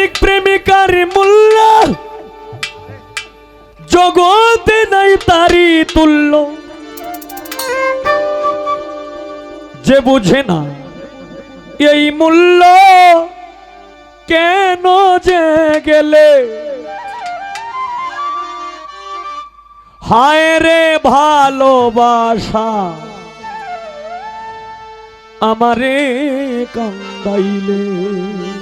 প্রেমিক প্রেমিকার মূল্য। জগতে নাই তারি তুল্য। যে বুঝে না এই মূল্য, কেন যে গেলে? হায় রে ভালোবাসা, আমারে কান্দাইলে।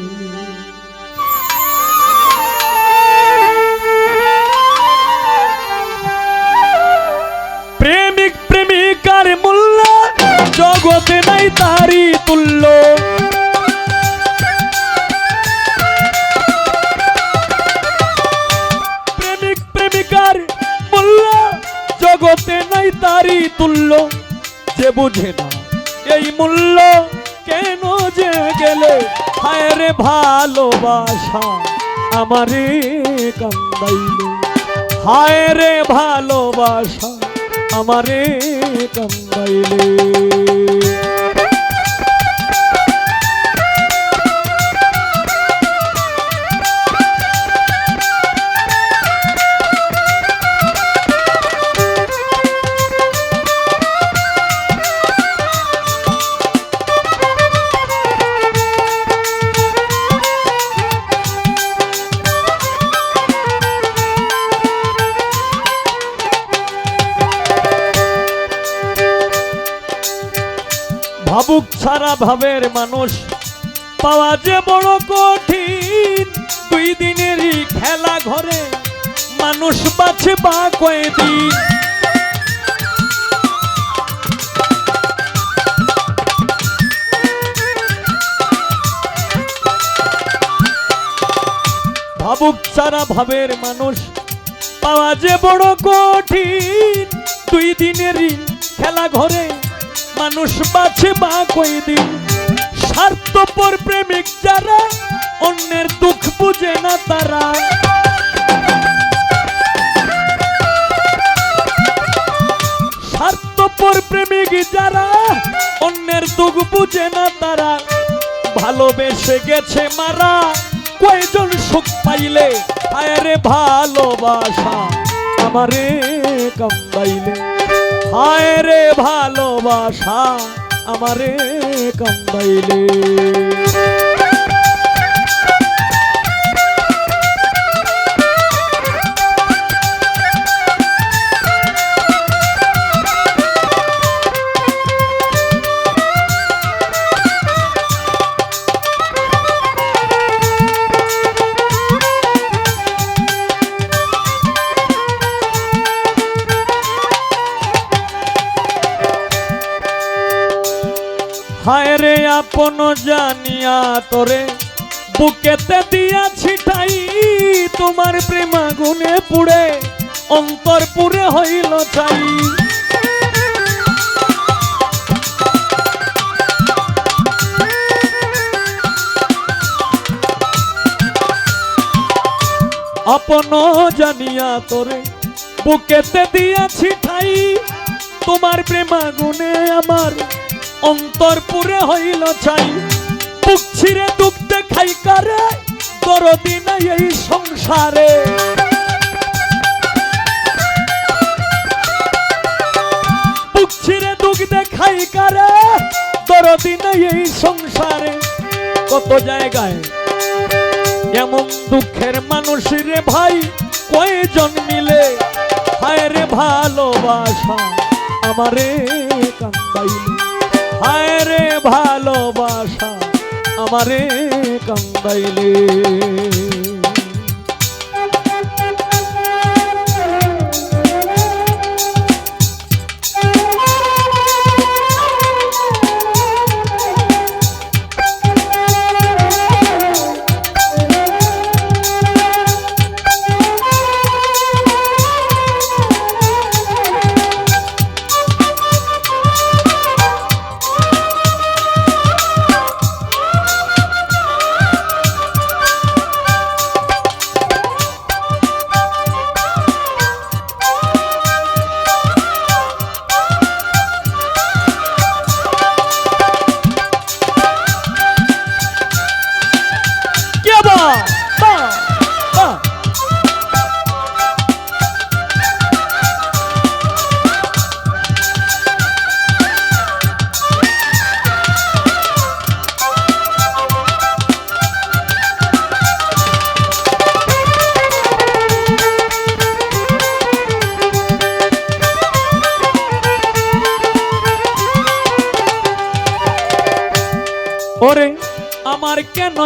জগতে নাই তারি তুল্য। প্রেমিক প্রেমিকার মূল্য জগতে নাই তারি তুল্য। যে বুঝে না এই মূল্য কেন যে গেলে? হায় ভালোবাসা আমারে কান্দাইলে। হায় ভালোবাসা আমারে কান্দাইলে ভাবুক ছাড়া ভাবের মানুষ। পাওয়া যে বড় কঠিন, দুই দিনেরই খেলা ঘরে মানুষ বাছে বা কয়দিন। ভাবুক ছাড়া ভাবের মানুষ, পাওয়া যে বড় কঠিন, দুই দিনেরই খেলা ঘরে মানুষ বাছে বা কয়দিন স্বার্থপর প্রেমিক যারা, অন্যের দুঃখ বুঝে না তারা। স্বার্থপর প্রেমিক যারা, অন্যের দুঃখ বুঝে না তারা। ভালোবেসে গেছে মারা, কয়জন সুখ পাইলে? হায়রে ভালোবাসা আমারে কান্দাইলে হায় রে ভালোবাসা আমারে কান্দাইলে হায় রে আপন জানিয়া তোরে। বুকেতে দিয়া ছিটাই তোমার প্রেমা গুনে পুড়ে, অন্তর পুরে হইল চাই আপন জানিয়া তোরে, বুকেতে দিয়াছি ঠাই, তোমার প্রেমা গুনে আমার অন্তর পুরে হইল চাই বুক ছিঁড়ে দুঃখ দেখাই কারে? দরদি নাই এই সংসারে। বুক ছিঁড়ে দুঃখ কারে? দরদি নাই এই সংসারে। কত জায়গায় এমন দুঃখের মানুষ রে ভাই, কয়জন মিলে? হায় রে ভালোবাসা আমারে কান্দাইলে। রে ভালোবাসা আমারে কান্দাইলে।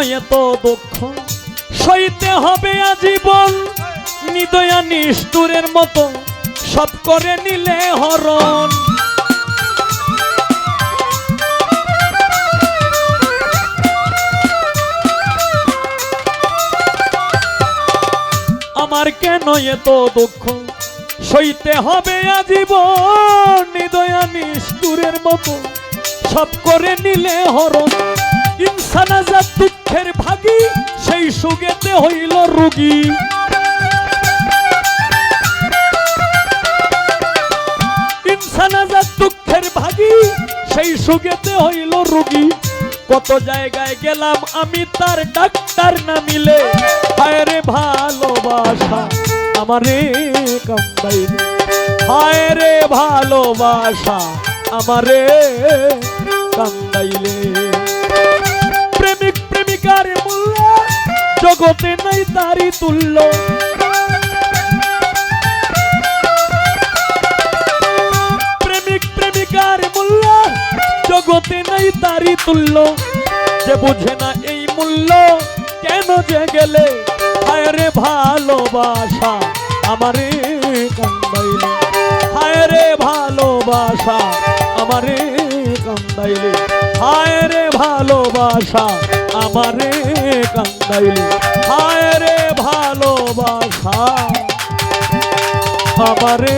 এত দুঃখ? সইতে হবে আজীবন। নিদয়া নিষ্ঠুরের মতো সব করে নিলে হরণ। আমার কেন এত দুঃখ? সইতে হবে আজীবন। নিদয়া নিষ্ঠুরের মতো সব করে নিলে হরণ। ইনসান আজাদ দুঃখের ভাগী, সেই সুগেতে হইল রুগী। ইনসান দুঃখের ভাগী, সেই সুগেতে হইল রুগী। কত জায়গায় গেলাম আমি তার ডাক্তার না মিলে। হায় ভালোবাসা আমারে কান্দাইলে হায় রে ভালোবাসা আমারে কান্দাইলে প্রেমিকার মূল্য জগতে নাই তারি তুল্য। প্রেমিক, প্রেমিকার মূল্য যে বুঝে না এই মূল্য, কেন যে গেলে? হায় রে ভালোবাসা আমারে কান্দাইলে হায় রে ভালোবাসা আমারে কান্দাইলে। হায় রে ভালোবাসা আমারে কান্দাইলে। হায় রে ভালোবাসা আমারে